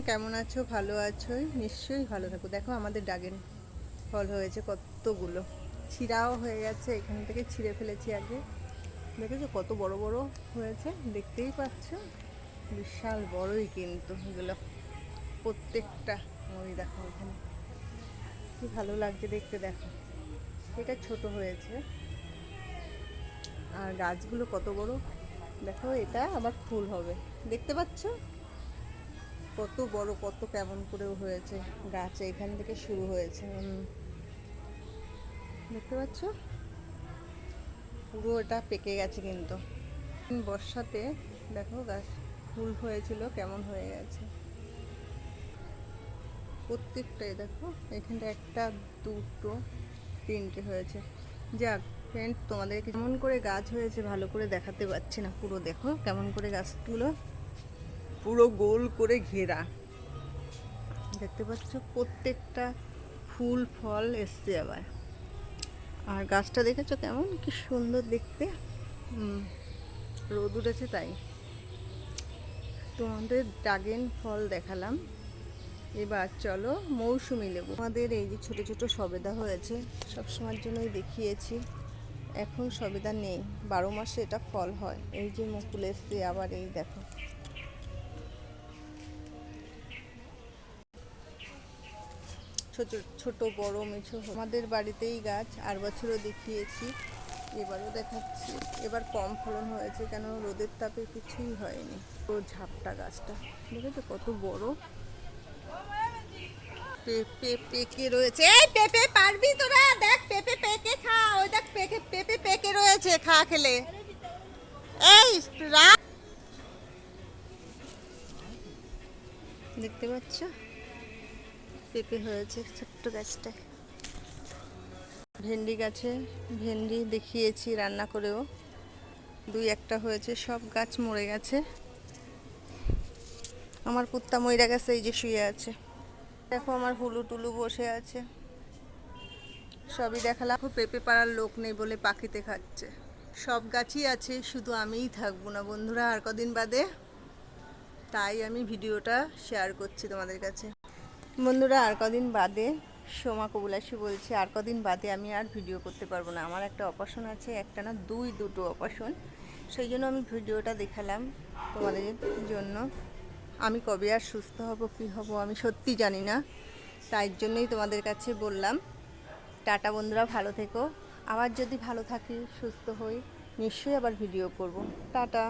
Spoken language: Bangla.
কেমন আছো? ভালো আছো নিশ্চয়ই ভালো থাকো। দেখো আমাদের ডাগেন ফল হয়েছে কতগুলো। ছিঁড়াও হয়ে গেছে। এখান থেকে ছিঁড়ে ফেলেছি আগে। দেখেছ কত বড় বড় হয়েছে? দেখতেই পাচ্ছ? বিশাল বড়ই কিন্তু এগুলো। প্রত্যেকটা ওই দেখো এখানে। কি ভালো লাগছে দেখতে, দেখো। এটা ছোট হয়েছে। আর গাছগুলো কত বড়? দেখো, এটা আবার ফুল হবে। দেখতে পাচ্ছ? কত বড় কত কেমন করে হয়েছে গাছ এখান থেকে শুরু হয়েছে। দেখতে পাচ্ছ? পুরো এটা পেকে গেছে কিন্তু। বর্ষাতে দেখো গাছ ফুল হয়েছিল কেমন হয়ে গেছে। প্রত্যেকটাই দেখো এখানটা একটা দুটো তিনটে হয়েছে। যাক ফ্রেন্ড তোমাদেরকে কেমন করে গাছ হয়েছে ভালো করে দেখাতে পারছি না। পুরো দেখো কেমন করে গাছগুলো পুরো গোল করে ঘেরা। দেখতে পাচ্ছ প্রত্যেকটা ফুল ফল এসছে আবার। আর গাছটা দেখেছ কেমন? কি সুন্দর দেখতে। রোদ উঠেছে তাই। তোমাদের ড্রাগন ফল দেখালাম। এবার চলো মৌসুমি লেবু। আমাদের এই যে ছোট ছোট সবেদা হয়েছে সবসময়ের জন্যই দেখিয়েছি। এখন সবেদা নেই। বারো মাসে এটা ফল হয়। এই যে মুকুল এসছে আবার এই দেখো। ছোট ছোট, বড়, মিঠু আমাদের বাড়িতেই গাছ, আর বছরও দেখিয়েছি। এবারও দেখাচ্ছি। এবার কম ফলন হয়েছে কেন রোদের তাপে কিছুই হয়নি। তো ঝাপটা গাছটা, দেখেছ কত বড়? পেঁপে পেকে রয়েছে। এই পেঁপে পারবি তোরা? দেখ পেঁপে পেকে খা। ওই দেখ পেকে, পেঁপে পেকে রয়েছে খা খেলে। এই দেখতে পাচ্ছ? পেঁপে হয়েছে, ছোট্ট গাছটায়। ভেন্ডি গাছে, ভেন্ডি দেখিয়েছি রান্না করেও। দুই একটা হয়েছে, সব গাছ মরে গেছে। আমার কুত্তা মইরা গেছে, এই যে শুয়ে আছে। দেখো আমার হুলু টুলু বসে আছে। সবই দেখালাম। পেঁপে পাড়ার লোক নেই বলে পাখিতে খাচ্ছে। সব গাছই আছে, শুধু আমিই থাকব না বন্ধুরা, আর কদিন বাদে তাই আমি ভিডিওটা শেয়ার করছি তোমাদের কাছে। বন্ধুরা, আর কদিন বাদে সোমা কবুলাসী বলছে, আর কদিন বাদে আমি আর ভিডিও করতে পারব না। আমার একটা অপারেশন আছে, একটা না দুই, দুটো অপারেশন। সেই জন্য আমি ভিডিওটা দেখালাম তোমাদের জন্য। আমি কবে আর সুস্থ হব, কী হব, আমি সত্যি জানি না। তাই জন্যই তোমাদের কাছে বললাম। টাটা বন্ধুরা, ভালো থেকো। আবার যদি ভালো থাকি, সুস্থ হই, নিশ্চয়ই আবার ভিডিও করব। টাটা।